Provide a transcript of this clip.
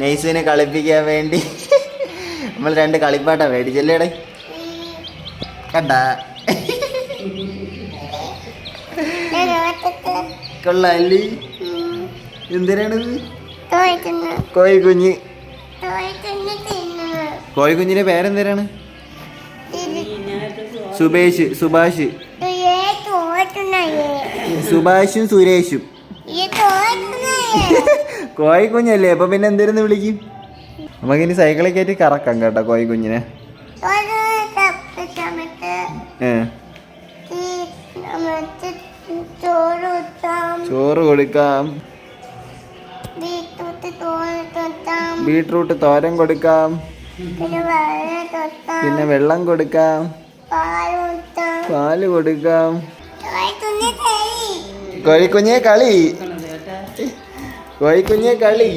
നെയ്സിനെ കളിപ്പിക്കാൻ വേണ്ടി. നമ്മൾ രണ്ട് കളിപ്പാട്ടാ മേടിച്ചല്ലേടെ? കണ്ട? കൊള്ളാല്ലേ? എന്തിനാണിത് കോഴി കുഞ്ഞ്. കോഴി കുഞ്ഞിന്റെ പേരെന്തരാണ് സുബേഷ് സുഭാഷ്. സുഭാഷും സുരേഷും. കോഴി കുഞ്ഞല്ലേ അപ്പൊ പിന്നെ എന്തിരുന്ന് വിളിക്കും? നമുക്ക് ഇനി സൈക്കിളിൽ കയറ്റി കറക്കാം കേട്ടോ കോഴി കുഞ്ഞിനെ. ചോറ് കൊടുക്കാം. ബീട്രൂട്ട് തോരൻ കൊടുക്കാം. പിന്നെ വെള്ളം കൊടുക്കാം. പാൽ കൊടുക്കാം. കോഴിക്കുഞ്ഞെ കളി. കോഴിക്കുഞ്ഞെ കളി